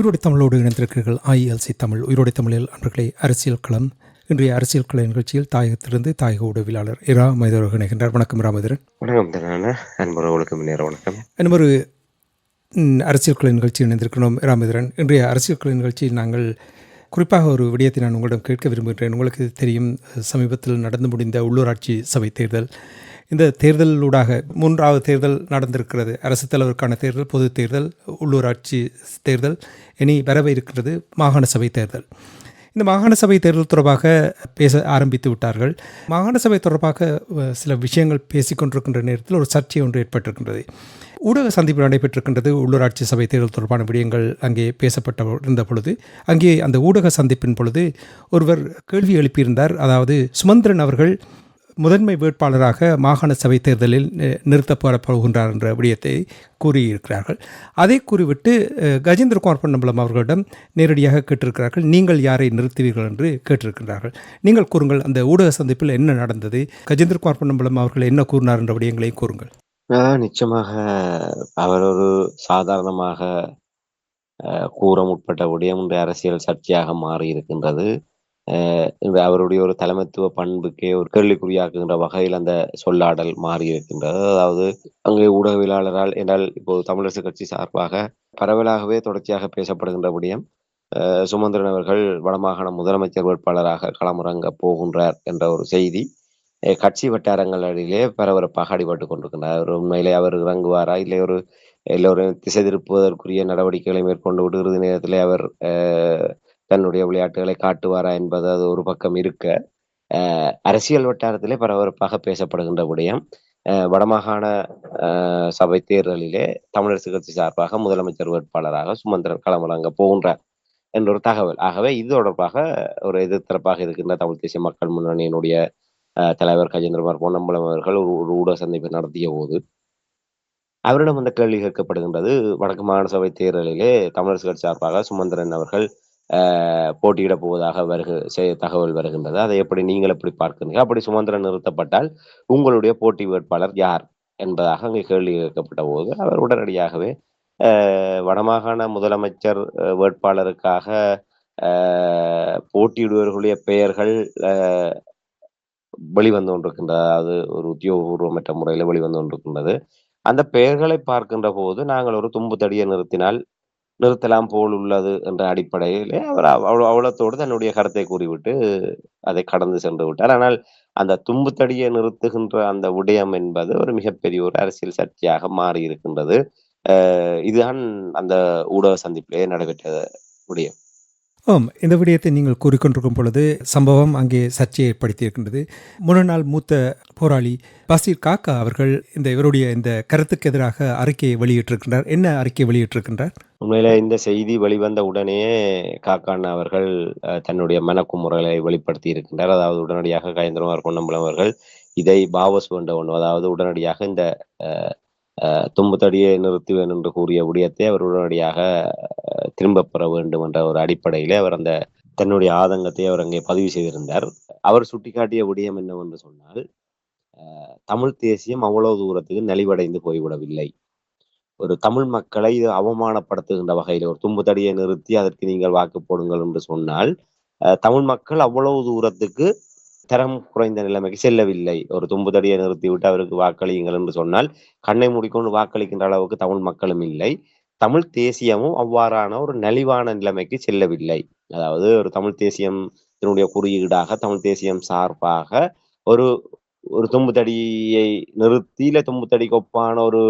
உயிரோடு தமிழோடு இணைந்திருக்கிறீர்கள். ஐஎல்சி தமிழ். உயிரோடு தமிழில் அன்பர்களே அரசியல் களம். இன்றைய அரசியல் கள நிகழ்ச்சியில் தாயகத்திலிருந்து தாயக உடவியலாளர் இரா மைதர் இணைகின்றார். வணக்கம் ராமதிரன் வணக்கம் ம், அரசியல் கள நிகழ்ச்சி இணைந்திருக்கிறோம். ராமதிரன் இன்றைய அரசியல் கள நிகழ்ச்சியில் நாங்கள் குறிப்பாக ஒரு விடயத்தை நான் உங்களிடம் கேட்க விரும்புகிறேன் உங்களுக்கு தெரியும் சமீபத்தில் நடந்து முடிந்த உள்ளூராட்சி சபை தேர்தல். இந்த தேர்தலூடாக மூன்றாவது தேர்தல் நடந்திருக்கிறது. அரசு தலைவருக்கான தேர்தல் பொது தேர்தல் உள்ளூராட்சி தேர்தல் இனி வரவே இருக்கிறது மாகாண சபை தேர்தல். இந்த மாகாண சபை தேர்தல் தொடர்பாக பேச ஆரம்பித்து விட்டார்கள். மாகாண சபை தொடர்பாக சில விஷயங்கள் பேசிக்கொண்டிருக்கின்ற நேரத்தில் ஒரு சர்ச்சை ஒன்று ஏற்பட்டிருக்கின்றது. ஊடக சந்திப்பு நடைபெற்றிருக்கின்றது. உள்ளூராட்சி சபை தேர்தல் தொடர்பான விடயங்கள் அங்கே பேசப்பட்ட இருந்த பொழுது அங்கே அந்த ஊடக சந்திப்பின் பொழுது ஒருவர் கேள்வி எழுப்பியிருந்தார். அதாவது சுமந்திரன் அவர்கள் முதன்மை வேட்பாளராக மாகாண சபை தேர்தலில் நிறுத்தப்பட போகின்றார் என்ற விடயத்தை கூறியிருக்கிறார்கள். அதை கூறிவிட்டு அஹ், கஜேந்திரகுமார் பொன்னம்பலம் அவர்களிடம் நேரடியாக கேட்டிருக்கிறார்கள். நீங்கள் யாரை நிறுத்துவீர்கள்? என்று கேட்டிருக்கிறார்கள் நீங்கள் கூறுங்கள் அந்த ஊடக சந்திப்பில் என்ன நடந்தது? கஜேந்திரகுமார் பொன்னம்பலம் அவர்கள் என்ன கூறினார்? என்ற விடயங்களையும் கூறுங்கள். நிச்சயமாக அவர் ஒரு சாதாரணமாக கூற முற்பட்ட விடயம். இன்று அரசியல் சர்ச்சையாக மாறி இருக்கின்றது அவருடைய ஒரு தலைமைத்துவ பண்புக்கே ஒரு கேள்விக்குறியாக்குகின்ற வகையில் அந்த சொல்லாடல் மாறி இருக்கின்றது. அதாவது அங்கே ஊடகவியலாளரால் என்றால் இப்போது தமிழரசு கட்சி சார்பாக பரவலாகவே தொடர்ச்சியாக பேசப்படுகின்ற விடயம் ஆஹ் சுமந்திரன் அவர்கள் வடமாகாண முதலமைச்சர் வேட்பாளராக களமிறங்க போகின்றார் என்ற ஒரு செய்தி கட்சி வட்டாரங்களிலே பரபரப்பாக அடிபட்டு கொண்டிருக்கின்றார் அவர் உண்மையிலே அவர் இறங்குவாரா? இல்லை ஒரு எல்லோரும் திசை திருப்புவதற்குரிய நடவடிக்கைகளை மேற்கொண்டு விடுகிறது நேரத்திலே அவர் அஹ், தன்னுடைய விளையாட்டுகளை காட்டுவாரா என்பது அது ஒரு பக்கம் இருக்க அஹ், அரசியல் வட்டாரத்திலே பரபரப்பாக பேசப்படுகின்ற விடயம். அஹ், வடமாகாண சபை தேர்தலிலே தமிழரசு கட்சி சார்பாக முதலமைச்சர் வேட்பாளராக சுமந்திரன் களமிறங்க போகின்றார் என்ற ஒரு தகவல். ஆகவே இது தொடர்பாக ஒரு எதிர்த்தரப்பாக இருக்கின்ற தமிழ் தேசிய மக்கள் முன்னணியினுடைய அஹ், தலைவர் கஜேந்திரகுமார் பொன்னம்பலம் அவர்கள் ஒரு ஒரு ஊடக சந்திப்பு நடத்திய போது அவரிடம் அந்த கேள்வி கேட்கப்படுகின்றது. வடக்கு மாகாண சபை தேர்தலிலே தமிழரசு கட்சி சார்பாக சுமந்திரன் அவர்கள் அஹ், போட்டியிட போவதாக வருக தகவல் வருகின்றது. அதை எப்படி நீங்கள் எப்படி பார்க்கிறீங்க அப்படி சுமந்திரன் நிறுத்தப்பட்டால் உங்களுடைய போட்டி வேட்பாளர் யார் என்பதாக அங்கே கேள்வி கேட்கப்பட்ட போது அவர் உடனடியாகவே வடமாகாண முதலமைச்சர் வேட்பாளருக்காக போட்டியிடுவர்களுடைய பெயர்கள் வெளிவந்து கொண்டிருக்கின்றது. அதாவது ஒரு உத்தியோகபூர்வமற்ற முறையில் வெளிவந்து கொண்டிருக்கின்றது. அந்த பெயர்களை பார்க்கின்ற போது நாங்கள் ஒரு தும்பு தடியை நிறுத்தினால் நிறுத்தலாம் போல் உள்ளது என்ற அடிப்படையிலே அவர் அவ்வளோ அவ்வளத்தோடு தன்னுடைய கருத்தை கூறிவிட்டு அதை கடந்து சென்று விட்டார். ஆனால் அந்த தும்புத்தடியை நிறுத்துகின்ற அந்த விடயம் என்பது ஒரு மிகப்பெரிய ஒரு அரசியல் சர்ச்சையாக மாறி இருக்கின்றது இதுதான் அந்த ஊடக சந்திப்பிலே நடைபெற்ற விடயம் ஆம் இந்த விடயத்தை நீங்கள் கூறிக்கொண்டிருக்கும் பொழுது சம்பவம் அங்கே சர்ச்சையை ஏற்படுத்தியிருக்கின்றது. முன்னாள் மூத்த போராளி பசீர் காக்கா அவர்கள் இந்த இவருடைய இந்த கருத்துக்கு எதிராக அறிக்கையை வெளியிட்டிருக்கின்றார். என்ன அறிக்கை வெளியிட்டிருக்கின்றார்? உண்மையில இந்த செய்தி வெளிவந்த உடனேயே காக்கான் அவர்கள் தன்னுடைய மனக்குமுறைகளை வெளிப்படுத்தி இருக்கின்றார். அதாவது உடனடியாக கயந்திரமார் பொன்னம்பலம் அவர்கள் இதை பாவஸ் வேண்ட ஒன்று அதாவது உடனடியாக இந்த தும்புத்தடியை நிறுத்துவேன் என்று கூறிய விடயத்தை அவர் உடனடியாக அஹ், பெற வேண்டும் என்ற ஒரு அடிப்படையிலே அவர் அந்த தன்னுடைய ஆதங்கத்தை அவர் அங்கே பதிவு செய்திருந்தார். அவர் சுட்டிக்காட்டிய விடயம் என்னவென்று சொன்னால் தமிழ் தேசியம் அவ்வளவு தூரத்துக்கு நலிவடைந்து போய்விடவில்லை. ஒரு தமிழ் மக்களை அவமானப்படுத்துகின்ற வகையில் ஒரு தும்பு தடியை நிறுத்தி அதற்கு நீங்கள் வாக்கு போடுங்கள் என்று சொன்னால் தமிழ் மக்கள் அவ்வளவு தூரத்துக்கு தரம் குறைந்த நிலைமைக்கு செல்லவில்லை. ஒரு தும்புதடியை நிறுத்திவிட்டு அவருக்கு வாக்களியுங்கள் என்று சொன்னால் கண்ணை மூடிக்கொண்டு வாக்களிக்கின்ற அளவுக்கு தமிழ் மக்களும் இல்லை. தமிழ் தேசியமும் அவ்வாறான ஒரு நலிவான நிலைமைக்கு செல்லவில்லை. அதாவது ஒரு தமிழ் தேசியம் இதனுடைய குறியீடாக தமிழ் தேசியம் சார்பாக ஒரு ஒரு தும்புதடியை நிறுத்தியில தும்புத்தடி கொப்பான ஒப்பான ஒரு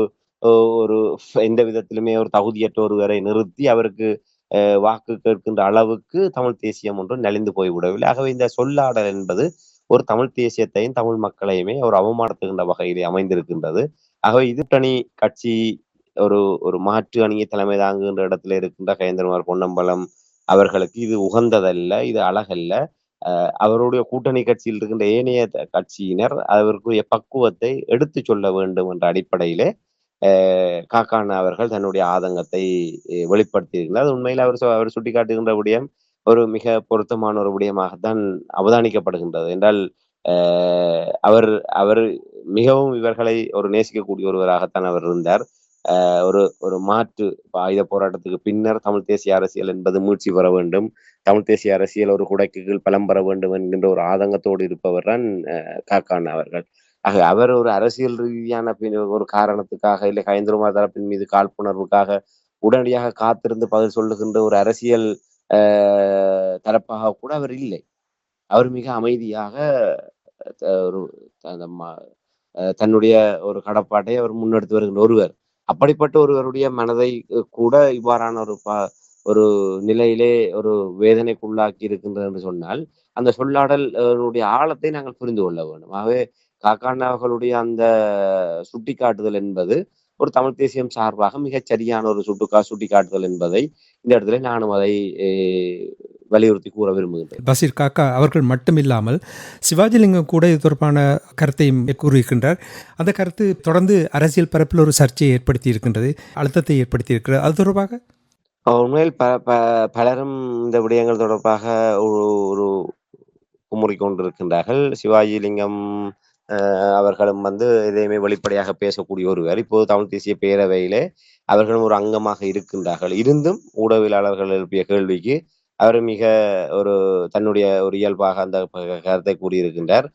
ஒரு எந்த விதத்திலுமே ஒரு தகுதியற்ற ஒருவரை நிறுத்தி அவருக்கு அஹ், வாக்கு கேட்கின்ற அளவுக்கு தமிழ் தேசியம் ஒன்று நலிந்து போய்விடவில்லை. ஆகவே இந்த சொல்லாடல் என்பது ஒரு தமிழ் தேசியத்தையும் தமிழ் மக்களையுமே ஒரு அவமானத்துகின்ற வகையிலே அமைந்திருக்கின்றது. ஆகவே இது தனி கட்சி ஒரு ஒரு மாற்று அணியை தலைமை தாங்குகின்ற இடத்துல இருக்கின்ற கயேந்திரகுமார் பொன்னம்பலம் அவர்களுக்கு இது உகந்ததல்ல இது அழகல்ல. அவருடைய கூட்டணி கட்சியில் இருக்கின்ற ஏனைய கட்சியினர் அவருக்குரிய பக்குவத்தை எடுத்து சொல்ல வேண்டும் என்ற அடிப்படையிலே காக்கான அவர்கள் தன்னுடைய ஆதங்கத்தை வெளிப்படுத்தியிருக்கிறார். அது உண்மையில் அவர் அவர் சுட்டிக்காட்டுகின்ற விடயம் ஒரு மிக பொருத்தமான ஒரு விடயமாகத்தான் அவதானிக்கப்படுகின்றது. என்றால் அவர் அவர் மிகவும் இவர்களை ஒரு நேசிக்கக்கூடிய ஒருவராகத்தான் அவர் இருந்தார். ஒரு ஒரு மாற்று ஆயுத போராட்டத்துக்கு பின்னர் தமிழ் தேசிய அரசியல் என்பது மீட்சி பெற வேண்டும். தமிழ் தேசிய அரசியல் ஒரு குடைக்கு கீழ் பலம் பெற வேண்டும் என்கின்ற ஒரு ஆதங்கத்தோடு இருப்பவர் தான் காக்கான் அவர்கள். ஆக அவர் ஒரு அரசியல் ரீதியான பின் ஒரு காரணத்துக்காக இல்லை கயந்திரமா தரப்பின் மீது காழ்ப்புணர்வுக்காக உடனடியாக காத்திருந்து பதில் சொல்லுகின்ற ஒரு அரசியல் அஹ், தரப்பாக கூட அவர் இல்லை. அவர் மிக அமைதியாக ஒரு தன்னுடைய ஒரு கடப்பாட்டை அவர் முன்னெடுத்து வருகின்ற ஒருவர். அப்படிப்பட்ட ஒருவருடைய மனதை கூட இவ்வாறான ஒரு ப ஒரு நிலையிலே ஒரு வேதனைக்குள்ளாக்கி இருக்கின்றது என்று சொன்னால் அந்த சொல்லாடல் ஆழத்தை நாங்கள் புரிந்து கொள்ள வேண்டும். ஆகவே காக்கான் அவர்களுடைய அந்த சுட்டிக்காட்டுதல் என்பது ஒரு தமிழ் தேசியம் சார்பாக மிகச் சரியான ஒரு சுட்டுக்கா சுட்டிக்காட்டுதல் என்பதை இந்த இடத்துல நானும் அதை வலியுறுத்தி கூற விரும்புகின்றேன். பசீர் காக்கா அவர்கள் மட்டுமில்லாமல் சிவாஜிலிங்கம் கூட இது தொடர்பான கருத்தையும் கூறியிருக்கின்றார். அந்த கருத்து தொடர்ந்து அரசியல் பரப்பில் ஒரு சர்ச்சையை ஏற்படுத்தி இருக்கின்றது அழுத்தத்தை ஏற்படுத்தி இருக்கிறது. அது தொடர்பாக? உண்மையில் ப ப பலரும் இந்த விடயங்கள் தொடர்பாக ஒரு ஒரு குமுறி கொண்டிருக்கின்றார்கள். சிவாஜி லிங்கம் அஹ், அவர்களும் வந்து எதையுமே வெளிப்படையாக பேசக்கூடிய ஒருவர். இப்போது தமிழ் தேசிய பேரவையிலே அவர்களும் ஒரு அங்கமாக இருக்கின்றார்கள். இருந்தும் ஊடகவியலாளர்கள் எழுப்பிய கேள்விக்கு அவர் மிக ஒரு தன்னுடைய ஒரு இயல்பாக அந்த கருத்தை கூறியிருக்கின்றார்.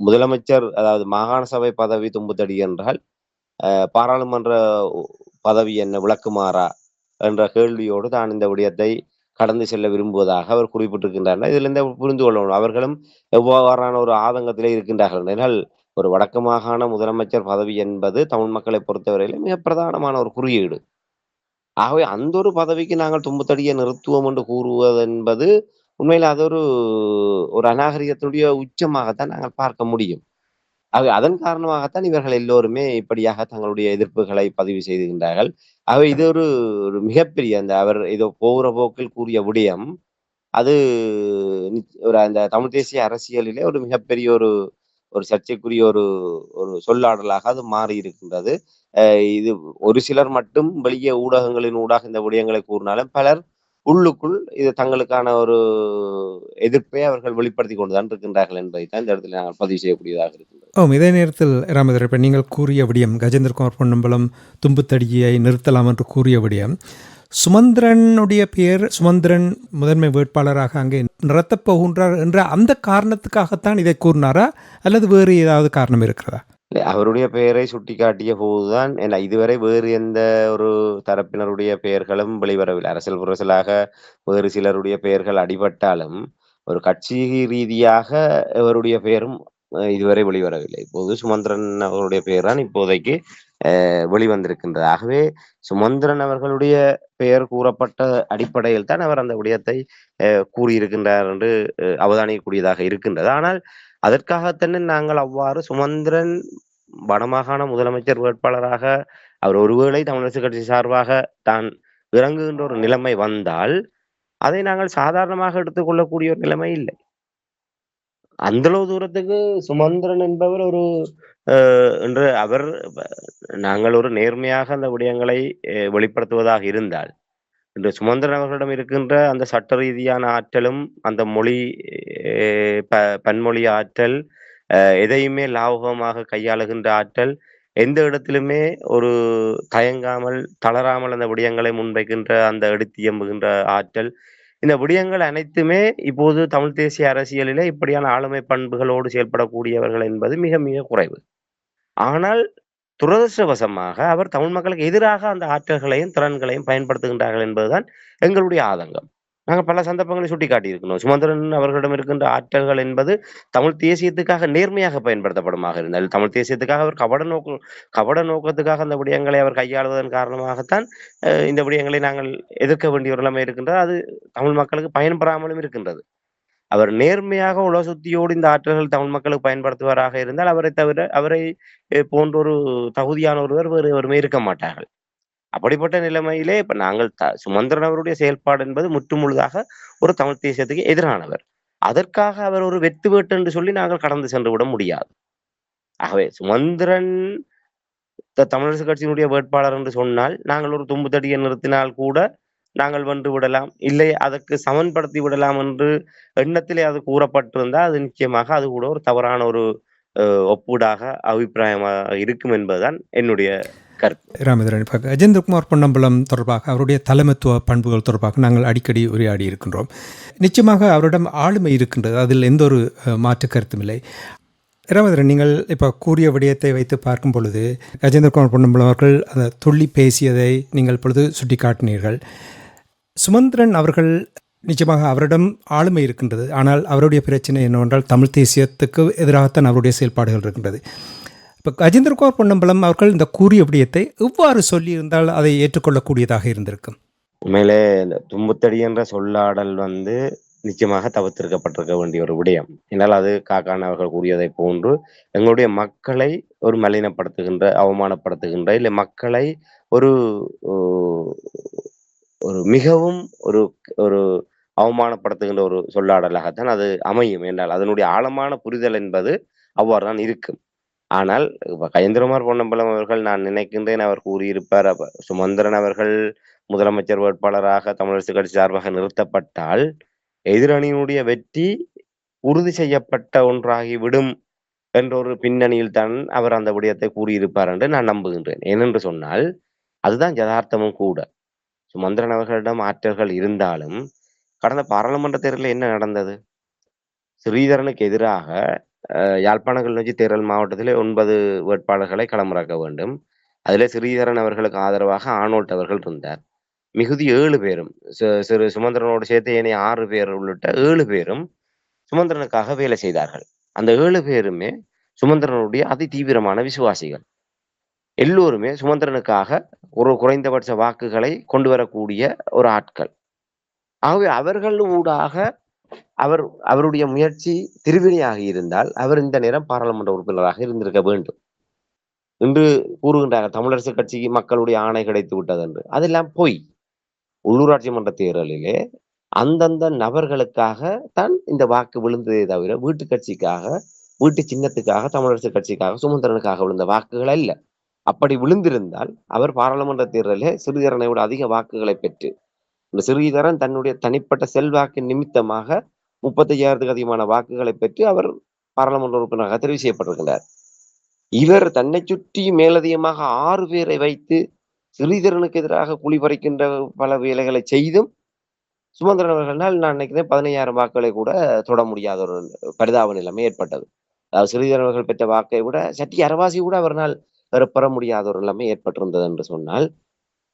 முதலமைச்சர் அதாவது மாகாண சபை பதவி தும்புத்தடி என்றால் பாராளுமன்ற பதவி என்ன விளக்குமாறா என்ற கேள்வியோடு தான் இந்த விடயத்தை கடந்து செல்ல விரும்புவதாக அவர் குறிப்பிட்டிருக்கின்றார். இதுல இருந்து புரிந்து கொள்ளணும். அவர்களும் எவ்வாறான ஒரு ஆதங்கத்திலே இருக்கின்றார்கள் என்றால் ஒரு வடக்கு மாகாண முதலமைச்சர் பதவி என்பது தமிழ் மக்களை பொறுத்தவரையில மிக பிரதானமான ஒரு குறியீடு. ஆகவே அந்த ஒரு பதவிக்கு நாங்கள் தும்புத்தடியை நிறுத்துவோம் என்று கூறுவது என்பது உண்மையில் அது ஒரு ஒரு அநாகரிகத்தினுடைய உச்சமாகத்தான் நாங்கள் பார்க்க முடியும். ஆகவே அதன் காரணமாகத்தான் இவர்கள் எல்லோருமே இப்படியாக தங்களுடைய எதிர்ப்புகளை பதிவு செய்துகின்றார்கள். ஆகவே இது ஒரு ஒரு மிகப்பெரிய அந்த அவர் இதோ போகிற போக்கில் கூறிய விடயம். அது ஒரு அந்த தமிழ் தேசிய அரசியலிலே ஒரு மிகப்பெரிய ஒரு ஒரு சர்ச்சைக்குரிய ஒரு ஒரு சொல்லாடலாக அது மாறி இருக்கின்றது. இது ஒரு சிலர் மட்டும் வெளியே ஊடகங்களின் ஊடாக இந்த விடயங்களை கூறினாலும் பலர் உள்ளுக்குள் இது தங்களுக்கான ஒரு எதிர்ப்பை அவர்கள் வெளிப்படுத்தி கொண்டுதான் இருக்கின்றார்கள் என்பதை தான் இந்த இடத்துல நாங்கள் பதிவு செய்யக்கூடியதாக இருக்கின்றது. ஓ இதே நேரத்தில் ராமதர் இப்போ நீங்கள் கூறிய விடியம் கஜேந்திரகுமார் பொன்னம்பலம் தும்புத்தடியை நிறுத்தலாம் என்று கூறிய விடியம். சுமந்திரனுடைய பெயர் சுமந்திரன் முதன்மை வேட்பாளராக அங்கே நிறுத்தப் போகின்றார் என்ற அந்த காரணத்துக்காகத்தான் இதை கூறினாரா? அல்லது வேறு ஏதாவது காரணம் இருக்கிறதா? அவருடைய பெயரை சுட்டிக்காட்டிய போதுதான் ஏன்னா இதுவரை வேறு எந்த ஒரு தரப்பினருடைய பெயர்களும் வெளிவரவில்லை. அரசியல் புரசலாக வேறு சிலருடைய பெயர்கள் அடிபட்டாலும் ஒரு கட்சி ரீதியாக அவருடைய பெயரும் அஹ், இதுவரை வெளிவரவில்லை. இப்போது சுமந்திரன் அவருடைய பெயர் தான் இப்போதைக்கு அஹ், வெளிவந்திருக்கின்றது. ஆகவே சுமந்திரன் அவர்களுடைய பெயர் கூறப்பட்ட அடிப்படையில் தான் அவர் அந்த விடயத்தை அஹ், கூறியிருக்கின்றார் என்று அவதானிக்கக்கூடியதாக இருக்கின்றது. ஆனால் அதற்காகத்தானே நாங்கள் அவ்வாறு சுமந்திரன் வடமாகாண முதலமைச்சர் வேட்பாளராக அவர் ஒருவேளை தமிழரசு கட்சி சார்பாக தான் இறங்குகின்ற ஒரு நிலைமை வந்தால் அதை நாங்கள் சாதாரணமாக எடுத்துக்கொள்ளக்கூடிய ஒரு நிலைமை இல்லை. அந்தளவு தூரத்துக்கு சுமந்திரன் என்பவர் ஒரு அஹ், என்று அவர் நாங்கள் ஒரு நேர்மையாக அந்த விடயங்களை வெளிப்படுத்துவதாக இருந்தால் இன்று சுமந்திரன் அவர்களிடம் இருக்கின்ற அந்த சட்ட ரீதியான ஆற்றலும் அந்த மொழி ப பன்மொழி ஆற்றல் எதையுமே லாபகமாக கையாளுகின்ற ஆற்றல் எந்த இடத்திலுமே ஒரு தயங்காமல் தளராமல் அந்த விடயங்களை முன்வைக்கின்ற அந்த எடுத்து இயம்புகின்ற ஆற்றல். இந்த விடயங்கள் அனைத்துமே இப்போது தமிழ் தேசிய அரசியலிலே இப்படியான ஆளுமை பண்புகளோடு செயல்படக்கூடியவர்கள் என்பது மிக மிக குறைவு. ஆனால் துரதிருஷ்டவசமாக அவர் தமிழ் மக்களுக்கு எதிராக அந்த ஆற்றல்களையும் திறன்களையும் பயன்படுத்துகின்றார்கள் என்பதுதான் எங்களுடைய ஆதங்கம். நாங்கள் பல சந்தர்ப்பங்களை சுட்டி காட்டியிருக்கணும் சுமந்திரன் அவர்களிடம் இருக்கின்ற ஆற்றல்கள் என்பது தமிழ் தேசியத்துக்காக நேர்மையாக பயன்படுத்தப்படுமாக இருந்தால் தமிழ் தேசியத்துக்காக அவர் கபட நோக்கம் கபட நோக்கத்துக்காக அந்த விடயங்களை அவர் கையாளுவதன் காரணமாகத்தான் இந்த விடயங்களை நாங்கள் எதிர்க்க வேண்டிய ஒரு நிலைமை இருக்கின்றது. அது தமிழ் மக்களுக்கு பயன்பெறாமலும் இருக்கின்றது. அவர் நேர்மையாக உலக சுத்தியோடு இந்த ஆற்றல்கள் தமிழ் மக்களுக்கு பயன்படுத்துவாராக இருந்தால் அவரை தவிர அவரை போன்ற ஒரு தகுதியான ஒருவர் வேறு ஒருமே இருக்க மாட்டார்கள். அப்படிப்பட்ட நிலைமையிலே இப்ப நாங்கள் த சுமந்திரன் அவருடைய செயல்பாடு என்பது முற்றுமுழுதாக ஒரு தமிழ் தேசியத்துக்கு எதிரானவர். அதற்காக அவர் ஒரு வெத்து வேட்டு என்று சொல்லி நாங்கள் கடந்து சென்று விட முடியாது. ஆகவே சுமந்திரன் தமிழரசு கட்சியினுடைய வேட்பாளர் என்று சொன்னால் நாங்கள் ஒரு தும்பு தடியை நிறுத்தினால் கூட நாங்கள் வென்று விடலாம். இல்லை அதற்கு சமன்படுத்தி விடலாம் என்று எண்ணத்திலே அது கூறப்பட்டிருந்தால் அது நிச்சயமாக அது கூட ஒரு தவறான ஒரு ஒப்பூடாக ஒப்பீடாக அபிப்பிராயமாக இருக்கும் என்பதுதான் என்னுடைய கருத்து. ராமேந்திரன் இப்போ பொன்னம்பலம் தொடர்பாக அவருடைய தலைமைத்துவ பண்புகள் தொடர்பாக நாங்கள் அடிக்கடி உரையாடி இருக்கின்றோம். நிச்சயமாக அவரிடம் ஆளுமை இருக்கின்றது. அதில் எந்த ஒரு மாற்று கருத்தும் இல்லை. ராமேந்திரன் நீங்கள் இப்போ கூறிய விடயத்தை வைத்து பார்க்கும் பொழுது கஜேந்திரகுமார் பொன்னம்பலம் அவர்கள் அந்த துள்ளி பேசியதை நீங்கள் பொழுது சுட்டிக்காட்டினீர்கள். சுமந்திரன் அவர்கள் நிச்சயமாக அவரிடம் ஆளுமை இருக்கின்றது. ஆனால் அவருடைய பிரச்சனை என்னவென்றால் தமிழ் தேசியத்துக்கு எதிராகத்தான் அவருடைய செயல்பாடுகள் இருக்கின்றது. இப்போ கஜேந்திரகுமார் பொன்னம்பலம் அவர்கள் இந்த கூறிய விடயத்தை எவ்வாறு சொல்லியிருந்தால் அதை ஏற்றுக்கொள்ளக்கூடியதாக இருந்திருக்கும்? உண்மையிலே இந்த தும்புத்தடி என்ற சொல்லாடல் வந்து நிச்சயமாக தவிர்த்திருக்கப்பட்டிருக்க வேண்டிய ஒரு விடயம். என்னால் அது காக்கான் அவர்கள் கூறியதை போன்று எங்களுடைய மக்களை ஒரு மலினப்படுத்துகின்ற அவமானப்படுத்துகின்ற இல்லை மக்களை ஒரு ஒரு மிகவும் ஒரு ஒரு அவமானப்படுத்துகின்ற ஒரு சொல்லாடலாகத்தான் அது அமையும் என்றால் அதனுடைய ஆழமான புரிதல் என்பது அவ்வாறு தான் இருக்கும் ஆனால் இப்ப கஜேந்திரகுமார் பொன்னம்பலம் அவர்கள் நான் நினைக்கின்றேன் அவர் கூறியிருப்பார் சுமந்திரன் அவர்கள் முதலமைச்சர் வேட்பாளராக தமிழரசு கட்சி சார்பாக நிறுத்தப்பட்டால் எதிரணியினுடைய வெற்றி உறுதி செய்யப்பட்ட ஒன்றாகி விடும் என்ற ஒரு பின்னணியில் தான் அவர் அந்த விடயத்தை கூறியிருப்பார் என்று நான் நம்புகின்றேன். ஏனென்று சொன்னால் அதுதான் யதார்த்தமும் கூட. சுமந்திரன் அவர்களிடம் ஆற்றல்கள் இருந்தாலும் கடந்த பாராளுமன்ற தேர்தலில் என்ன நடந்தது? ஸ்ரீதரனுக்கு எதிராக அஹ், யாழ்ப்பாண கிளிநொச்சி தேர்தல் மாவட்டத்திலே ஒன்பது வேட்பாளர்களை களமிறக்க வேண்டும். அதில் ஸ்ரீதரன் அவர்களுக்கு ஆதரவாக ஆனோல்ட் அவர்கள் இருந்தார். மிகுதி ஏழு பேரும் சு- சிறு சுமந்திரனோடு சேர்த்து ஏனைய ஆறு பேர் உள்ளிட்ட ஏழு பேரும் சுமந்திரனுக்காக வேலை செய்தார்கள். அந்த ஏழு பேருமே சுமந்திரனுடைய அதி தீவிரமான விசுவாசிகள். எல்லோருமே சுமந்திரனுக்காக ஒரு குறைந்தபட்ச வாக்குகளை கொண்டு வரக்கூடிய ஒரு ஆட்கள். ஆகவே அவர்கள் ஊடாக அவர் அவருடைய முயற்சி திருவினையாக இருந்தால் அவர் இந்த நேரம் பாராளுமன்ற உறுப்பினராக இருந்திருக்க வேண்டும். என்று கூறுகின்றார்கள் தமிழரசு கட்சிக்கு மக்களுடைய ஆணை கிடைத்து விட்டது என்று. அதெல்லாம் பொய் உள்ளூராட்சி மன்ற தேர்தலிலே அந்தந்த நபர்களுக்காக தான் இந்த வாக்கு விழுந்ததே தவிர வீட்டு கட்சிக்காக வீட்டு சின்னத்துக்காக தமிழரசு கட்சிக்காக சுமந்திரனுக்காக விழுந்த வாக்குகள் அல்ல. அப்படி விழுந்திருந்தால் அவர் பாராளுமன்ற தேர்தலிலே சிறுதரனை விட அதிக வாக்குகளை பெற்று இந்த சிறுதரன் தன்னுடைய தனிப்பட்ட செல்வாக்கு நிமித்தமாக முப்பத்தையாயிரத்துக்கு அதிகமான வாக்குகளை பெற்று அவர் பாராளுமன்ற உறுப்பினராக தெரிவு செய்யப்பட்டிருக்கிறார். இவர் தன்னை சுற்றி மேலதிகமாக ஆறு பேரை வைத்து சிறிதரனுக்கு எதிராக குளிபறிக்கின்ற பல வேலைகளை செய்தும் சுமந்திரன் அவர்களால் நான் நினைக்கிறேன் பதினையாயிரம் வாக்குகளை கூட தொட முடியாத ஒரு பரிதாப நிலைமை ஏற்பட்டது. அதாவது சிறிதரன் அவர்கள் பெற்ற வாக்கை விட சட்டி அரவாசி கூட அவரால் பெற- பெற முடியாத ஒரு நிலைமை ஏற்பட்டிருந்தது என்று சொன்னால்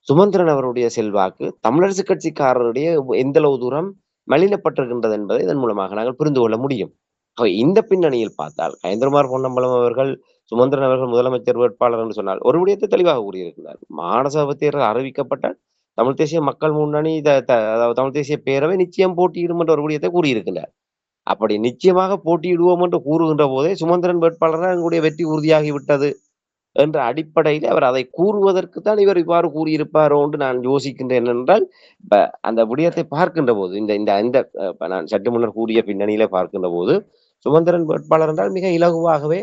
சுமந்திரன் அவருடைய செல்வாக்கு தமிழரசு கட்சிக்காரருடைய எந்த அளவு தூரம் மலினப்பட்டிருக்கின்றது என்பதை இதன் மூலமாக நாங்கள் புரிந்து கொள்ள முடியும். இந்த பின்னணியில் பார்த்தால் கயந்திரமார் பொன்னம்பலம் அவர்கள் சுமந்திரன் அவர்கள் முதலமைச்சர் வேட்பாளர் என்று சொன்னால் ஒரு விடயத்தை தெளிவாக கூறியிருக்கிறார். மாநசபை அறிவிக்கப்பட்ட தமிழ்த் தமிழ் தேசிய மக்கள் முன்னணி த- அதாவது தமிழ் தேசிய பேரவை நிச்சயம் போட்டியிடும் என்ற ஒரு விடயத்தை கூறியிருக்கிறார். அப்படி நிச்சயமாக போட்டியிடுவோம் என்று கூறுகின்ற போதே சுமந்திரன் வேட்பாளராக எங்களுடைய வெற்றி உறுதியாகி விட்டது என்ற அடிப்படையில் அவர் அதை கூறுவதற்கு தான் இவர் இவ்வாறு கூறியிருப்பாரோ என்று நான் யோசிக்கின்றேன் என்றால் இப்ப அந்த விடயத்தை பார்க்கின்ற போது இந்த இந்த இந்த நான் சற்று முன்னர் கூறிய பின்னணியில பார்க்கின்ற போது சுமந்திரன் வேட்பாளர் என்றால் மிக இலகுவாகவே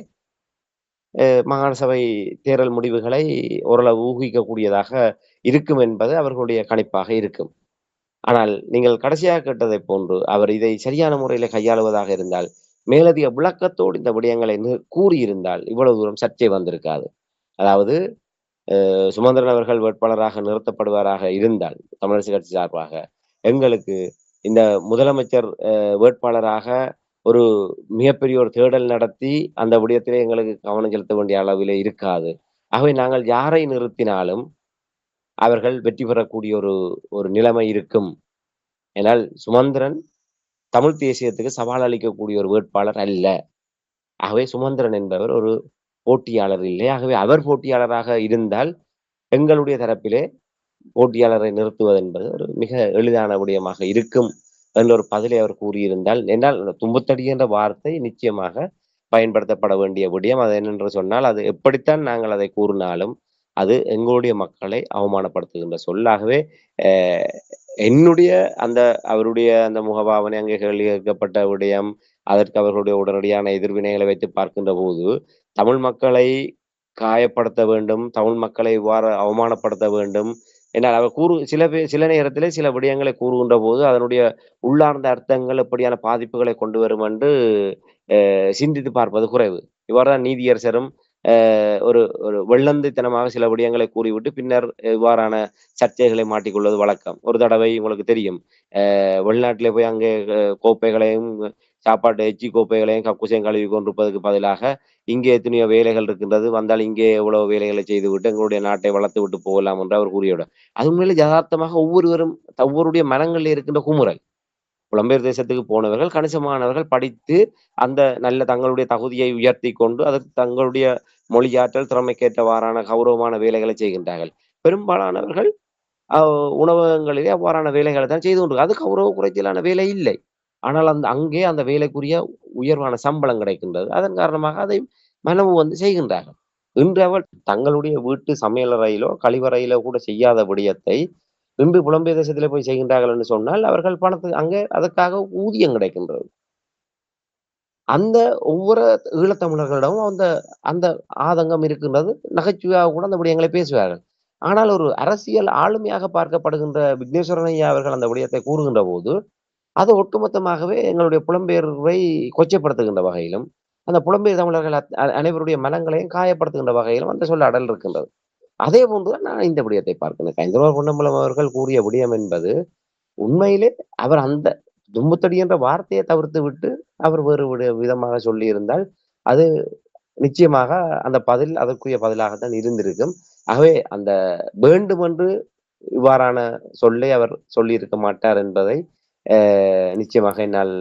அஹ், மாகாண சபை தேர்தல் முடிவுகளை ஓரளவு ஊகிக்கக்கூடியதாக இருக்கும் என்பது அவர்களுடைய கணிப்பாக இருக்கும். ஆனால் நீங்கள் கடைசியாக கேட்டதை போன்று அவர் இதை சரியான முறையில கையாளுவதாக இருந்தால் மேலதிக விளக்கத்தோடு இந்த விடயங்களை கூறியிருந்தால் இவ்வளவு தூரம் சர்ச்சை வந்திருக்காது. அதாவது அஹ், சுமந்திரன் அவர்கள் வேட்பாளராக நிறுத்தப்படுவாராக இருந்தால் தமிழரசு கட்சி சார்பாக எங்களுக்கு இந்த முதலமைச்சர் அஹ், வேட்பாளராக ஒரு மிகப்பெரிய ஒரு தேடல் நடத்தி அந்த விடயத்திலே எங்களுக்கு கவனம் செலுத்த வேண்டிய அளவிலே இருக்காது. ஆகவே நாங்கள் யாரை நிறுத்தினாலும் அவர்கள் வெற்றி பெறக்கூடிய ஒரு ஒரு நிலைமை இருக்கும். ஏனால் சுமந்திரன் தமிழ் தேசியத்துக்கு சவால் அளிக்கக்கூடிய ஒரு வேட்பாளர் அல்ல. ஆகவே சுமந்திரன் என்பவர் ஒரு போட்டியாளர் இல்லை. ஆகவே அவர் போட்டியாளராக இருந்தால் எங்களுடைய தரப்பிலே போட்டியாளரை நிறுத்துவது என்பது ஒரு மிக எளிதான விடயமாக இருக்கும் என்ற ஒரு பதிலை அவர் கூறியிருந்தால் என்னால் தும்புத்தடி என்ற வார்த்தை நிச்சயமாக பயன்படுத்தப்பட வேண்டிய விடயம். அது என்னென்று சொன்னால் அது எப்படித்தான் நாங்கள் அதை கூறினாலும் அது எங்களுடைய மக்களை அவமானப்படுத்துகின்ற சொல்லாகவே அஹ், என்னுடைய அந்த அவருடைய அந்த முகபாவனை அங்கே கேள்வி கேட்கப்பட்ட விடயம் அதற்கு அவர்களுடைய உடனடியான எதிர்வினைகளை வைத்து பார்க்கின்ற போது தமிழ் மக்களை காயப்படுத்த வேண்டும் தமிழ் மக்களை இவ்வாறு அவமானப்படுத்த வேண்டும் என்னால் அவர் கூறு சில பே சில நேரத்திலே சில விடயங்களை கூறுகின்ற போது அதனுடைய உள்ளார்ந்த அர்த்தங்கள் எப்படியான பாதிப்புகளை கொண்டு வரும் என்று அஹ், சிந்தித்து பார்ப்பது குறைவு. இவ்வாறுதான் நீதியரசரும் ஒரு ஒரு வெள்ளந்தித்தனமாக சில விடயங்களை கூறிவிட்டு பின்னர் இவ்வாறான சர்ச்சைகளை மாட்டிக்கொள்வது வழக்கம். ஒரு தடவை உங்களுக்கு தெரியும் அஹ், வெளிநாட்டிலே போய் அங்கே கோப்பைகளையும் சாப்பாட்டு எச்சி கோப்பைகளையும் கக்குசையும் கழுவி கொண்டிருப்பதற்கு பதிலாக இங்கே எத்தனையோ வேலைகள் இருக்கின்றது. வந்தால் இங்கே எவ்வளவு வேலைகளை செய்துவிட்டு எங்களுடைய நாட்டை வளர்த்து விட்டு போகலாம் என்று அவர் கூறியுள்ளார் அது உண்மையிலே யதார்த்தமாக ஒவ்வொருவரும் ஒவ்வொருடைய மனங்களில் இருக்கின்ற குமுறல். புலம்பெயர் தேசத்துக்கு போனவர்கள் கணிசமானவர்கள் படித்து அந்த நல்ல தங்களுடைய தகுதியை உயர்த்தி கொண்டு அதற்கு தங்களுடைய மொழியாற்றல் திறமைக்கேற்றவாறான கௌரவமான வேலைகளை செய்கின்றார்கள். பெரும்பாலானவர்கள் உணவகங்களிலே அவ்வாறான வேலைகளை தான் செய்து கொண்டு அது கௌரவ குறைச்சலான வேலை இல்லை. ஆனால் அந்த அங்கே அந்த வேலைக்குரிய உயர்வான சம்பளம் கிடைக்கின்றது. அதன் காரணமாக அதை மனமும் வந்து செய்கின்றார்கள். இன்று அவள் தங்களுடைய வீட்டு சமையலறையிலோ கழிவறையிலோ கூட செய்யாத விடயத்தை இன்று புலம்பெயர் தேசத்திலே போய் செய்கின்றார்கள் என்று சொன்னால் அவர்கள் பணத்துக்கு அங்கே அதற்காக ஊதியம் கிடைக்கின்றது. அந்த ஒவ்வொரு ஈழத்தமிழர்களிடமும் அந்த அந்த ஆதங்கம் இருக்கின்றது. நகைச்சுவையாக கூட அந்த விடயங்களை பேசுவார்கள். ஆனால் ஒரு அரசியல் ஆளுமையாக பார்க்கப்படுகின்ற விக்னேஸ்வரன் ஐயா அவர்கள் அந்த விடயத்தை கூறுகின்ற போது அது ஒட்டுமொத்தமாகவே எங்களுடைய புலம்பெயர்வை கொச்சைப்படுத்துகின்ற வகையிலும் அந்த புலம்பெயர் தமிழர்கள் அனைவருடைய மனங்களையும் காயப்படுத்துகின்ற வகையிலும் அந்த சொல்லாடல் இருக்கின்றது. அதே போன்றுதான் நான் இந்த விடயத்தை பார்க்கிறேன் கைந்தவர் பொன்னம்பலம் அவர்கள் கூறிய விடயம் என்பது உண்மையிலே அவர் அந்த தும்புத்தடி என்ற வார்த்தையை தவிர்த்து விட்டு அவர் வேறு விட- விதமாக சொல்லியிருந்தால் அது நிச்சயமாக அந்த பதில் அதற்குரிய பதிலாகத்தான் இருந்திருக்கும். ஆகவே அந்த வேண்டுமென்று இவ்வாறான சொல்லை அவர் சொல்லியிருக்க மாட்டார் என்பதை நிச்சயமாக என்னால்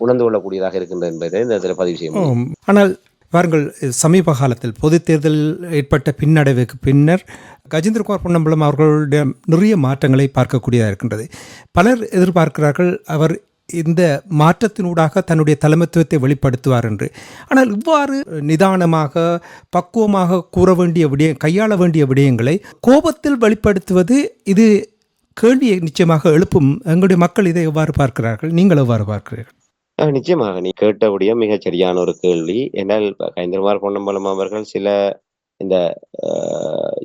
உணர்ந்து கொள்ளக்கூடியதாக இருக்கின்றது என்பதை இந்த இடத்துல பதிவு செய்யும் ஆனால் பாருங்கள் சமீப காலத்தில் பொதுத் தேர்தல் ஏற்பட்ட பின்னடைவுக்கு பின்னர் கஜேந்திரகுமார் பொன்னம்பலம் அவர்களுடைய நிறைய மாற்றங்களை பார்க்கக்கூடியதாக இருக்கின்றது. பலர் எதிர்பார்க்கிறார்கள் அவர் இந்த மாற்றத்தினூடாக தன்னுடைய தலைமைத்துவத்தை வெளிப்படுத்துவார் என்று. ஆனால் இவ்வாறு நிதானமாக பக்குவமாக கூற வேண்டிய விடய கையாள வேண்டிய விடயங்களை கோபத்தில் வெளிப்படுத்துவது இது கேள்வியை நிச்சயமாக எழுப்பும் எங்களுடைய மக்கள் இதை எவ்வாறு பார்க்கிறார்கள்? நீங்கள் எவ்வாறு பார்க்கிறீர்கள்? நிச்சயமாக நீ கேட்டபடிய மிகச் சரியான ஒரு கேள்வி. என்னால் கைந்தர்மார் பொன்னம்பலம் அவர்கள் சில இந்த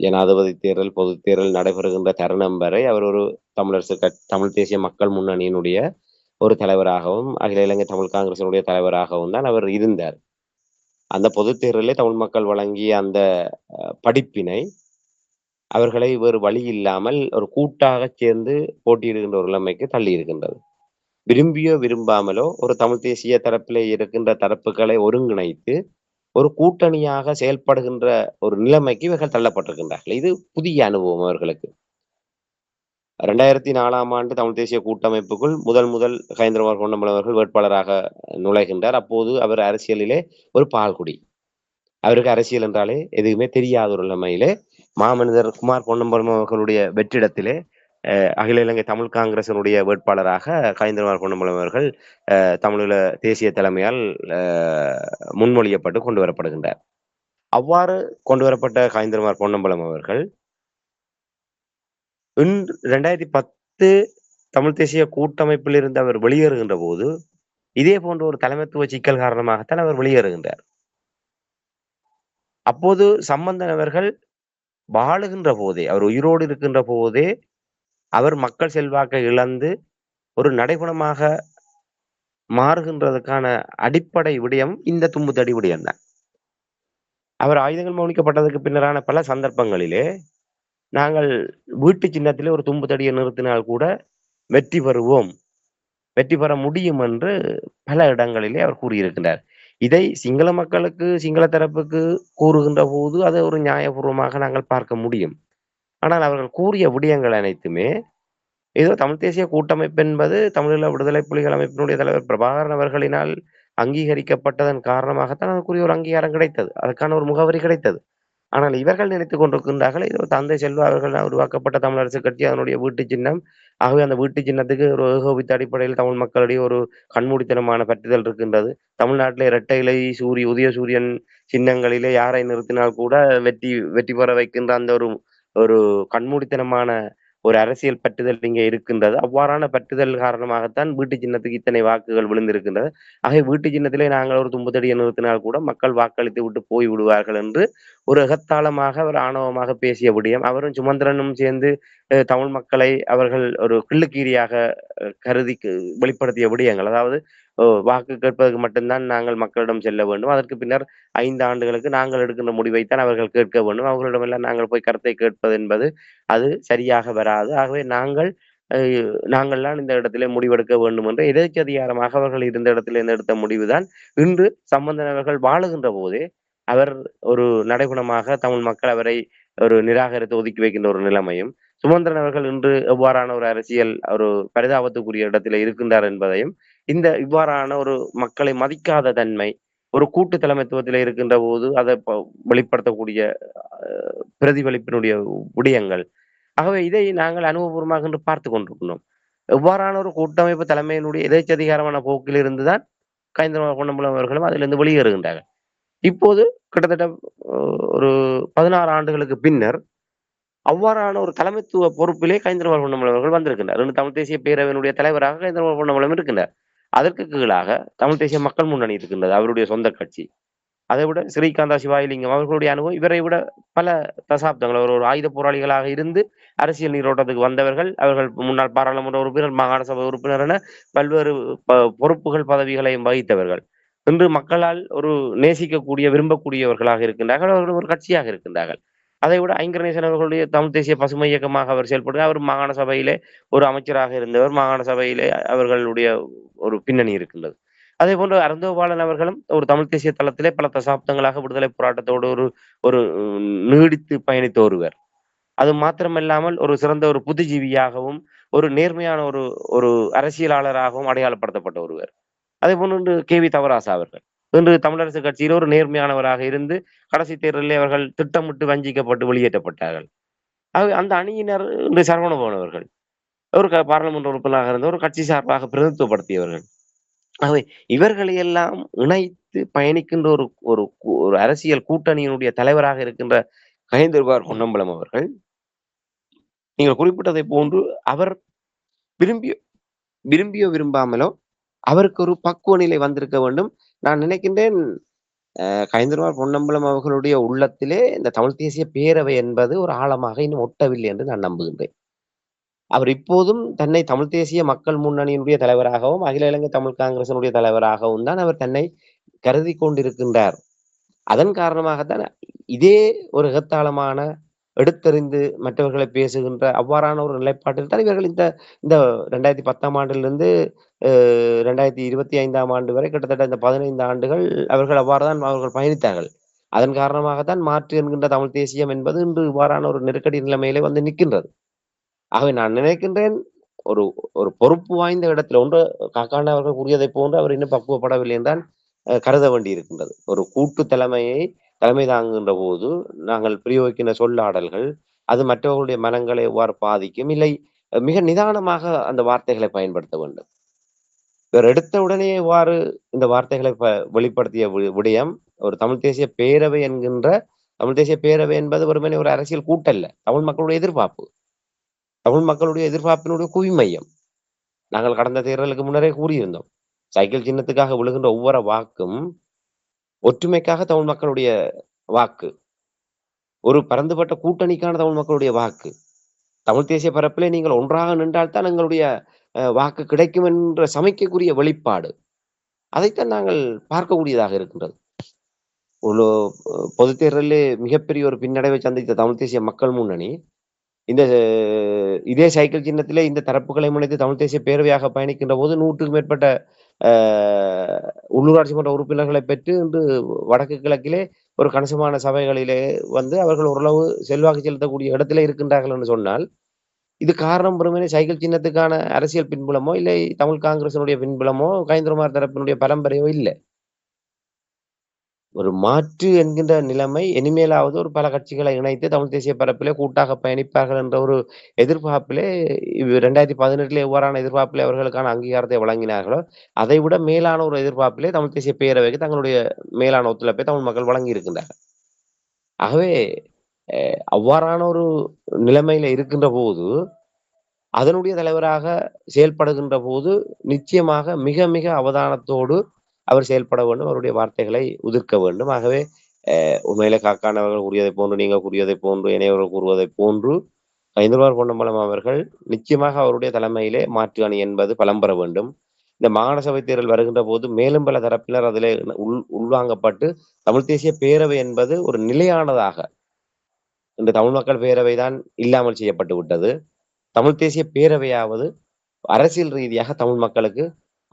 ஜனாதிபதி தேர்தல் பொது தேர்தல் நடைபெறுகின்ற தருணம் வரை அவர் ஒரு தமிழரசு கட்சி தமிழ் தேசிய மக்கள் முன்னணியினுடைய ஒரு தலைவராகவும் அகில இலங்கை தமிழ் காங்கிரசினுடைய தலைவராகவும் தான் அவர் இருந்தார். அந்த பொது தேர்தலில் தமிழ் மக்கள் வழங்கிய அந்த படிப்பினை அவர்களை வேறு வழி இல்லாமல் ஒரு கூட்டாக சேர்ந்து போட்டியிடுகின்ற ஒரு நிலைமைக்கு தள்ளி இருக்கின்றது விரும்பியோ விரும்பாமலோ ஒரு தமிழ் தேசிய தரப்பிலே இருக்கின்ற தரப்புகளை ஒருங்கிணைத்து ஒரு கூட்டணியாக செயல்படுகின்ற ஒரு நிலைமைக்கு இவர்கள் தள்ளப்பட்டிருக்கின்றார்கள். இது புதிய அனுபவம் அவர்களுக்கு. ரெண்டாயிரத்தி நாலாம் ஆண்டு தமிழ் தேசிய கூட்டமைப்புக்குள் முதல் முதல் கயந்திரமார் பொன்னம்பலம் அவர்கள் வேட்பாளராக நுழைகின்றார். அப்போது அவர் அரசியலிலே ஒரு பால்குடி. அவருக்கு அரசியல் என்றாலே எதுவுமே தெரியாத ஒரு நிலைமையிலே மாமனிதர் குமார் பொன்னம்பலம் அவர்களுடைய வெற்றிடத்திலே அகில இலங்கை தமிழ் காங்கிரசினுடைய வேட்பாளராக கயந்திரமார் பொன்னம்பலம் அவர்கள் அஹ், தமிழீழ தேசிய தலைமையால் அஹ், முன்மொழியப்பட்டு கொண்டு வரப்படுகின்றார் அவ்வாறு கொண்டு வரப்பட்ட காய்ந்தரமார் பொன்னம்பலம் அவர்கள் இன்று ரெண்டாயிரத்தி பத்து தமிழ் தேசிய கூட்டமைப்பில் இருந்து அவர் வெளியேறுகின்ற போது இதே போன்ற ஒரு தலைமைத்துவ சிக்கல் காரணமாகத்தான் அவர் வெளியேறுகின்றார். அப்போது சம்பந்தன் அவர்கள் வாழுகின்ற போதே அவர் உயிரோடு இருக்கின்ற போதே அவர் மக்கள் செல்வாக்கை இழந்து ஒரு நடைபுணமாக மாறுகின்றதுக்கான அடிப்படை விடயம் இந்த தும்புத்தடி விடயம் தான் அவர் ஆயுதங்கள் மௌனிக்கப்பட்டதுக்கு பின்னரான பல சந்தர்ப்பங்களிலே நாங்கள் வீட்டு சின்னத்திலே ஒரு தும்பு தடியை நிறுத்தினால் கூட வெற்றி பெறுவோம். வெற்றி பெற முடியும் என்று பல இடங்களிலே அவர் கூறியிருக்கின்றார். இதை சிங்கள மக்களுக்கு சிங்கள தரப்புக்கு கூறுகின்ற போது அதை ஒரு நியாயபூர்வமாக நாங்கள் பார்க்க முடியும். ஆனால் அவர்கள் கூறிய விடயங்கள் அனைத்துமே ஏதோ தமிழ் தேசிய கூட்டமைப்பு என்பது தமிழீழ விடுதலை புலிகள் அமைப்பினுடைய தலைவர் பிரபாகரன் அவர்களினால் அங்கீகரிக்கப்பட்டதன் காரணமாகத்தான் அதற்குரிய ஒரு அங்கீகாரம் கிடைத்தது. அதற்கான ஒரு முகவரி கிடைத்தது. ஆனால் இவர்கள் நினைத்துக் கொண்டிருக்கின்றார்கள் இது தந்தை செல்வா அவர்கள் உருவாக்கப்பட்ட அரசு கட்சி அதனுடைய வீட்டு சின்னம். ஆகவே அந்த வீட்டு சின்னத்துக்கு ஒரு ஏகோபித்த அடிப்படையில் தமிழ் மக்களுடைய ஒரு கண்மூடித்தனமான பற்றுதல் இருக்கின்றது. தமிழ்நாட்டிலே இரட்டை இலை சூரிய உதய சூரியன் சின்னங்களிலே யாரை நிறுத்தினால் கூட வெற்றி வெற்றி பெற வைக்கின்ற அந்த ஒரு ஒரு கண்மூடித்தனமான ஒரு அரசியல் பற்றுதல் இங்கே இருக்கின்றது. அவ்வாறான பற்றுதல் காரணமாகத்தான் வீட்டு சின்னத்துக்கு இத்தனை வாக்குகள் விழுந்திருக்கின்றது. ஆகவே வீட்டு சின்னத்திலே நாங்கள் ஒரு தும்புத்தடியை நிறுத்தினால் கூட மக்கள் வாக்களித்து விட்டு போய் விடுவார்கள் என்று ஒரு அகத்தாளமாக ஒரு ஆணவமாக பேசிய விடயம். அவரும் சுமந்திரனும் சேர்ந்து அஹ், தமிழ் மக்களை அவர்கள் ஒரு கிள்ளுக்கீரியாக கருதி வெளிப்படுத்திய விடயங்கள். அதாவது வாக்கு கேட்பதற்கு மட்டும்தான் நாங்கள் மக்களிடம் செல்ல வேண்டும். அதற்கு பின்னர் ஐந்து ஆண்டுகளுக்கு நாங்கள் எடுக்கின்ற முடிவைத்தான் அவர்கள் கேட்க வேண்டும். அவர்களிடமெல்லாம் நாங்கள் போய் கருத்தை கேட்பது என்பது அது சரியாக வராது. ஆகவே நாங்கள் நாங்கள்லாம் இந்த இடத்திலே முடிவெடுக்க வேண்டும் என்று எதேச்ச அதிகாரமாக அவர்கள் இருந்த இடத்திலே எடுத்த முடிவுதான் இன்று சம்பந்தன் அவர்கள் வாழுகின்ற போதே அவர் ஒரு நடைகுணமாக தமிழ் மக்கள் அவரை ஒரு நிராகரித்து ஒதுக்கி வைக்கின்ற ஒரு நிலைமையும் சுமந்திரன் அவர்கள் இன்று எவ்வாறான ஒரு அரசியல் ஒரு பரிதாபத்துக்குரிய இடத்திலே இருக்கின்றார் என்பதையும் இந்த இவ்வாறான ஒரு மக்களை மதிக்காத தன்மை ஒரு கூட்டு தலைமைத்துவத்தில் இருக்கின்ற போது அதை வெளிப்படுத்தக்கூடிய பிரதிபலிப்பினுடைய விடயங்கள். ஆகவே இதை நாங்கள் அனுபவபூர்வமாக என்று பார்த்து கொண்டிருக்கிறோம் எவ்வாறான ஒரு கூட்டமைப்பு தலைமையினுடைய எதேச்சதிகாரமான போக்கில் இருந்துதான் கைந்தர் பொன்னம்பலம் அவர்களும் அதிலிருந்து வெளியேறுகின்றார்கள். இப்போது கிட்டத்தட்ட ஒரு பதினாறு ஆண்டுகளுக்கு பின்னர் அவ்வாறான ஒரு தலைமைத்துவ பொறுப்பிலே கைந்தர்வாள் பொன்னம்பலம் அவர்கள் வந்திருக்கின்றார். இன்று தமிழ் தேசிய பேரவையினுடைய தலைவராக கைந்தர்வாள் பொன்னம்பலம் இருக்கின்றார். அதற்கு கீழாக தமிழ் தேசிய மக்கள் முன்னணி இருக்கின்றது அவருடைய சொந்த கட்சி. அதை விட ஸ்ரீகாந்தா சிவாயிலிங்கம் அவர்களுடைய அனுபவம் இவரை விட பல தசாப்தங்கள் அவர் ஒரு ஆயுத போராளிகளாக இருந்து அரசியல் நீரோட்டத்துக்கு வந்தவர்கள் அவர்கள் முன்னாள் பாராளுமன்ற உறுப்பினர் மாகாண சபை உறுப்பினர் என பல்வேறு பொறுப்புகள் பதவிகளையும் வகித்தவர்கள். இன்று மக்களால் ஒரு நேசிக்கக்கூடிய விரும்பக்கூடியவர்களாக இருக்கின்றார்கள் அவர்கள் ஒரு கட்சியாக இருக்கின்றார்கள். அதை விட ஐங்கரநேசன் அவர்களுடைய தமிழ் தேசிய பசுமை இயக்கமாக அவர் செயல்படுகிறார் அவர் மாகாண சபையிலே ஒரு அமைச்சராக இருந்தவர். மாகாண சபையிலே அவர்களுடைய ஒரு பின்னணி இருக்கின்றது. அதே போன்று அருந்தோபாலன் அவர்களும் ஒரு தமிழ் தேசிய தளத்திலே பல தசாப்தங்களாக விடுதலை போராட்டத்தோடு ஒரு ஒரு நீடித்து பயணித்து ஒருவர். அது மாத்திரமல்லாமல் ஒரு சிறந்த ஒரு புத்திஜீவியாகவும் ஒரு நேர்மையான ஒரு ஒரு அரசியலாளராகவும் அடையாளப்படுத்தப்பட்ட ஒருவர். அதே போன்று கே வி தவராசா அவர்கள். இன்று தமிழரசு கட்சியில் ஒரு நேர்மையானவராக இருந்து கடைசி தேர்தலில் அவர்கள் திட்டமிட்டு வஞ்சிக்கப்பட்டு வெளியேற்றப்பட்டார்கள். ஆகவே அந்த அணியினர் இன்று சரவணபவன் அவர்கள் ஒரு க- பாராளுமன்ற உறுப்பினராக இருந்த ஒரு கட்சி சார்பாக பிரதித்துவப்படுத்தியவர்கள் ஆகவே இவர்களை எல்லாம் இணைத்து பயணிக்கின்ற ஒரு ஒரு ஒரு அரசியல் கூட்டணியினுடைய தலைவராக இருக்கின்ற கயந்திருவார் பொன்னம்பலம் அவர்கள் நீங்கள் குறிப்பிட்டதை போன்று அவர் விரும்பிய விரும்பியோ விரும்பாமலோ அவருக்கு ஒரு பக்குவ நிலை வந்திருக்க வேண்டும். நான் நினைக்கின்றேன் கைந்தர்மார் பொன்னம்பலம் அவர்களுடைய உள்ளத்திலே இந்த தமிழ் தேசிய பேரவை என்பது ஒரு ஆழமாக இன்னும் ஒட்டவில்லை என்று நான் நம்புகின்றேன். அவர் இப்போதும் தன்னை தமிழ் தேசிய மக்கள் முன்னணியினுடைய தலைவராகவும் அகில இலங்கை தமிழ் காங்கிரசினுடைய தலைவராகவும் தான் அவர் தன்னை கருதி கொண்டிருக்கின்றார். அதன் காரணமாகத்தான் இதே ஒரு எகத்தாளமான எடுத்தறிந்து மற்றவர்களை பேசுகின்ற அவ்வாறான ஒரு நிலைப்பாட்டில் தான் இவர்கள் இந்த இந்த ரெண்டாயிரத்தி பத்தாம் ஆண்டிலிருந்து அஹ், ரெண்டாயிரத்தி இருபத்தி ஐந்தாம் ஆண்டு வரை கிட்டத்தட்ட இந்த பதினைந்து ஆண்டுகள் அவர்கள் அவ்வாறு தான் அவர்கள் பயணித்தார்கள். அதன் காரணமாகத்தான் மாற்று என்கின்ற தமிழ் தேசியம் என்பது இன்று இவ்வாறான ஒரு நெருக்கடி நிலைமையிலே வந்து நிற்கின்றது. ஆகவே நான் நினைக்கின்றேன் ஒரு ஒரு பொறுப்பு வாய்ந்த இடத்துல ஒன்று காக்காண்ட அவர்கள் கூறியதை போன்று அவர் இன்னும் பக்குவப்படவில்லை என்றால் கருத வேண்டி இருக்கின்றது ஒரு கூட்டு தலைமையை தலைமை தாங்குகின்ற போது நாங்கள் பிரயோகிக்கின்ற சொல்லாடல்கள் அது மற்றவர்களுடைய மனங்களை எவ்வாறு பாதிக்கும் இல்லை மிக நிதானமாக அந்த வார்த்தைகளை பயன்படுத்த வேண்டும். இவர் எடுத்த உடனே இவ்வாறு இந்த வார்த்தைகளை ப- வெளிப்படுத்திய வி- விடயம் ஒரு தமிழ் தேசிய பேரவை என்கின்ற தமிழ் தேசிய பேரவை என்பது வெறுமனே ஒரு அரசியல் கூட்டல்ல தமிழ் மக்களுடைய எதிர்பார்ப்பு. தமிழ் மக்களுடைய எதிர்பார்ப்பினுடைய குவிமையம். நாங்கள் கடந்த தேர்தலுக்கு முன்னரே கூறியிருந்தோம் சைக்கிள் சின்னத்துக்காக விழுகின்ற ஒவ்வொரு வாக்கும் ஒற்றுமைக்காக தமிழ் மக்களுடைய வாக்கு. ஒரு பரந்துபட்ட கூட்டணிக்கான தமிழ் மக்களுடைய வாக்கு. தமிழ் தேசிய பரப்பிலே நீங்கள் ஒன்றாக நின்றால்தான் எங்களுடைய அஹ், வாக்கு கிடைக்கும் என்ற சமைக்கக்கூடிய வெளிப்பாடு. அதைத்தான் நாங்கள் பார்க்கக்கூடியதாக இருக்கின்றது. ஒரு அஹ், தேர்தலிலே மிகப்பெரிய ஒரு பின்னடைவை சந்தித்த தமிழ் தேசிய மக்கள் முன்னணி இந்த இதே சைக்கிள் சின்னத்திலே இந்த தரப்புகளை முனைத்து தமிழ் தேசிய பேரவையாக பயணிக்கின்ற போது நூற்றுக்கும் மேற்பட்ட உள்ளூராட்சி மன்ற உறுப்பினர்களை பெற்று இன்று வடக்கு கிழக்கிலே ஒரு கணிசமான சபைகளிலே வந்து அவர்கள் ஓரளவு செல்வாக்கு செலுத்தக்கூடிய இடத்துல இருக்கின்றார்கள் என்று சொன்னால் இது காரணம் பெருமையிலே சைக்கிள் சின்னத்துக்கான அரசியல் பின்புலமோ இல்லை தமிழ் காங்கிரசினுடைய பின்புலமோ கைந்திரமார் தரப்பினுடைய பரம்பரையோ இல்லை. ஒரு மாற்று என்கின்ற நிலைமை இனிமேலாவது ஒரு பல கட்சிகளை இணைத்து தமிழ் தேசிய பரப்பிலே கூட்டாக பயணிப்பார்கள் என்ற ஒரு எதிர்பார்ப்பிலே ரெண்டாயிரத்தி பதினெட்டுல எவ்வாறான எதிர்பார்ப்பிலே அவர்களுக்கான அங்கீகாரத்தை வழங்கினார்களோ அதை விட மேலான ஒரு எதிர்பார்ப்பிலே தமிழ் தேசிய பேரவைக்கு தங்களுடைய மேலான ஒத்துழைப்பை தமிழ் மக்கள் வழங்கி இருக்கின்றார்கள் ஆகவே அஹ், அவ்வாறான ஒரு நிலைமையில இருக்கின்ற போது அதனுடைய தலைவராக செயல்படுகின்ற போது நிச்சயமாக மிக மிக அவதானத்தோடு அவர் செயல்பட வேண்டும் அவருடைய வார்த்தைகளை உதிர்க்க வேண்டும். ஆகவே அஹ், காக்கானவர்கள் கூறியதை போன்று நீங்க கூறியதை போன்று இணையவர்கள் கூறுவதை போன்று ஐந்தர்வார் பொன்னம்பலம் அவர்கள் நிச்சயமாக அவருடைய தலைமையிலே மாற்று அணி என்பது பலம் பெற வேண்டும். இந்த மாகாண சபை தேர்தல் வருகின்ற போது மேலும் பல தரப்பினர் அதில் உள் உள்வாங்கப்பட்டு தமிழ் தேசிய பேரவை என்பது ஒரு நிலையானதாக இந்த தமிழ் மக்கள் பேரவை தான் இல்லாமல் செய்யப்பட்டு விட்டது. தமிழ் தேசிய பேரவையாவது அரசியல் ரீதியாக தமிழ் மக்களுக்கு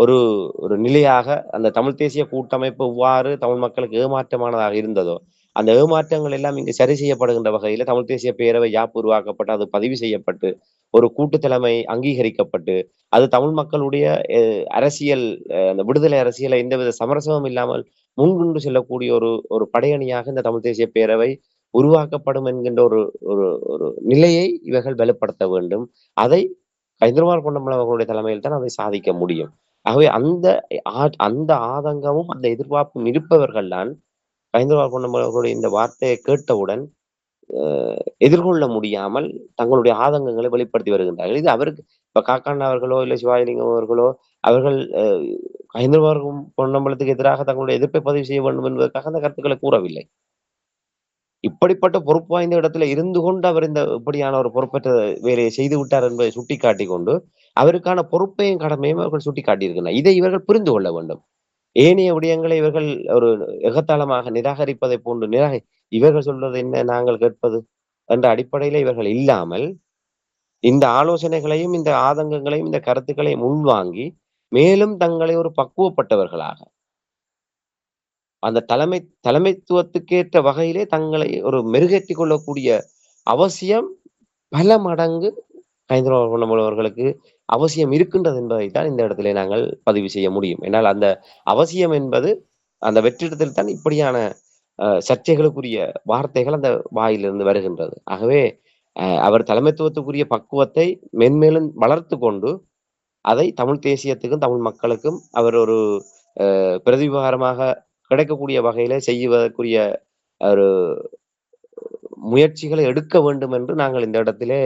ஒரு ஒரு நிலையாக அந்த தமிழ் தேசிய கூட்டமைப்பு எவ்வாறு தமிழ் மக்களுக்கு ஏமாற்றமானதாக இருந்ததோ அந்த ஏமாற்றங்கள் எல்லாம் இங்கு சரி செய்யப்படுகின்ற வகையில தமிழ் தேசிய பேரவை யாப்பு உருவாக்கப்பட்டு அது பதிவு செய்யப்பட்டு ஒரு கூட்டு தலைமை அங்கீகரிக்கப்பட்டு அது தமிழ் மக்களுடைய அஹ், அரசியல் அஹ், அந்த விடுதலை அரசியலை எந்தவித சமரசமும் இல்லாமல் முன்கொண்டு செல்லக்கூடிய ஒரு ஒரு படையணியாக இந்த தமிழ் தேசிய பேரவை உருவாக்கப்படும் என்கின்ற ஒரு ஒரு ஒரு நிலையை இவர்கள் வலுப்படுத்த வேண்டும். அதை ஐந்திரமார் பொன்னம்பலம் அவர்களுடைய தலைமையில் தான் அதை சாதிக்க முடியும். ஆகவே அந்த அந்த ஆதங்கமும் அந்த எதிர்பார்ப்பும் இருப்பவர்கள் தான் ஹைதராபாத் பொன்னம்பலம் அவர்களுடைய இந்த வார்த்தையை கேட்டவுடன் அஹ், எதிர்கொள்ள முடியாமல் தங்களுடைய ஆதங்கங்களை வெளிப்படுத்தி வருகின்றார்கள். இது அவருக்கு இப்ப காக்கான் அவர்களோ இல்ல சிவாஜிலிங்கம் அவர்களோ அவர்கள் அஹ், பொன்னம்பலத்துக்கு எதிராக தங்களுடைய எதிர்ப்பை பதிவு செய்ய வேண்டும் என்பதற்காக அந்த கருத்துக்களை கூறவில்லை. இப்படிப்பட்ட பொறுப்பு வாய்ந்த இடத்துல இருந்து கொண்டு அவர் இந்த இப்படியான ஒரு பொறுப்பற்ற வேலையை செய்து விட்டார் என்பதை சுட்டிக்காட்டி கொண்டு அவருக்கான பொறுப்பையும் கடமையும் அவர்கள் சுட்டிக்காட்டியிருக்கிறார் இதை இவர்கள் புரிந்து கொள்ள வேண்டும். ஏனைய விடயங்களை இவர்கள் ஒரு எகத்தாளமாக நிராகரிப்பதை போன்று நிராகரி இவர்கள் சொல்றது என்ன நாங்கள் கேட்பது என்ற அடிப்படையில இவர்கள் இல்லாமல் இந்த ஆலோசனைகளையும் இந்த ஆதங்கங்களையும் இந்த கருத்துக்களையும் உள்வாங்கி மேலும் தங்களை ஒரு பக்குவப்பட்டவர்களாக அந்த தலைமை தலைமைத்துவத்துக்கேற்ற வகையிலே தங்களை ஒரு மெருகேற்றிக் கொள்ளக்கூடிய அவசியம் பல மடங்கு ஹைதராபாத் பொன்னம்பலம் அவசியம் இருக்கின்றது என்பதைத்தான் இந்த இடத்திலே நாங்கள் பதிவு செய்ய முடியும். என்னால் அந்த அவசியம் என்பது அந்த வெற்றிடத்தில் தான் இப்படியான அஹ், சர்ச்சைகளுக்குரிய வார்த்தைகள் அந்த வாயிலிருந்து வருகின்றது. ஆகவே அஹ், அவர் தலைமைத்துவத்துக்குரிய பக்குவத்தை மென்மேலும் வளர்த்து கொண்டு அதை தமிழ் தேசியத்துக்கும் தமிழ் மக்களுக்கும் அவர் ஒரு அஹ், பிரதிபகாரமாக கிடைக்கக்கூடிய வகையில செய்வதற்குரிய ஒரு முயற்சிகளை எடுக்க வேண்டும் என்று நாங்கள் இந்த இடத்திலே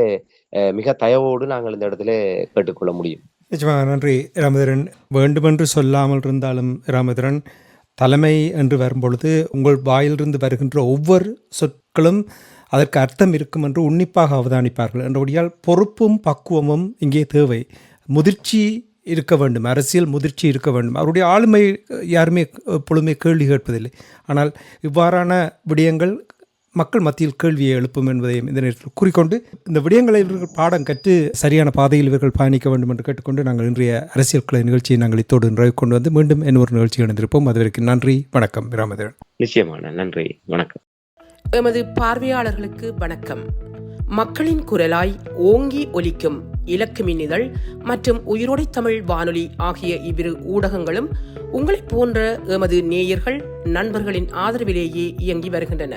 மிக தயவோடு நாங்கள் இந்த இடத்திலே கேட்டுக்கொள்ள முடியும். நிச்சயமாக நன்றி ராமதரன் வேண்டுமென்று சொல்லாமல் இருந்தாலும் ராமதரன் தலைமை என்று வரும்பொழுது உங்கள் வாயிலிருந்து வருகின்ற ஒவ்வொரு சொற்களும் அதற்கு அர்த்தம் இருக்கும் என்று உன்னிப்பாக அவதானிப்பார்கள். என்றபடியால் பொறுப்பும் பக்குவமும் இங்கே தேவை. முதிர்ச்சி இருக்க வேண்டும் அரசியல் முதிர்ச்சி இருக்க வேண்டும். அவருடைய ஆளுமை யாருமே எப்பொழுதுமே கேள்வி கேட்பதில்லை. ஆனால் இவ்வாறான விடயங்கள் மக்கள் மத்தியில் கேள்வியை எழுப்பும் என்பதையும் இந்த நேரத்தில் கூறிக்கொண்டு இந்த விடயங்களை இவர்கள் பாடம் கற்று சரியான பாதையில் இவர்கள் பயணிக்க வேண்டும் என்று கேட்டுக்கொண்டு நாங்கள் இன்றைய அரசியல் கலை நிகழ்ச்சியை நாங்கள் இத்தோடு நிறைவு கொண்டு வந்து மீண்டும் இன்னொரு நிகழ்ச்சி இணைந்திருப்போம். அதுவரைக்கும் நன்றி வணக்கம் ராமதேவன். நிச்சயமான நன்றி வணக்கம். எமது பார்வையாளர்களுக்கு வணக்கம். மக்களின் குரலாய் ஓங்கி ஒலிக்கும் இலக்கு மின்னிதழ் மற்றும் உயிரோடை தமிழ் வானொலி ஆகிய இவ்விரு ஊடகங்களும் உங்களைப் போன்ற எமது நேயர்கள் நண்பர்களின் ஆதரவிலேயே இயங்கி வருகின்றன.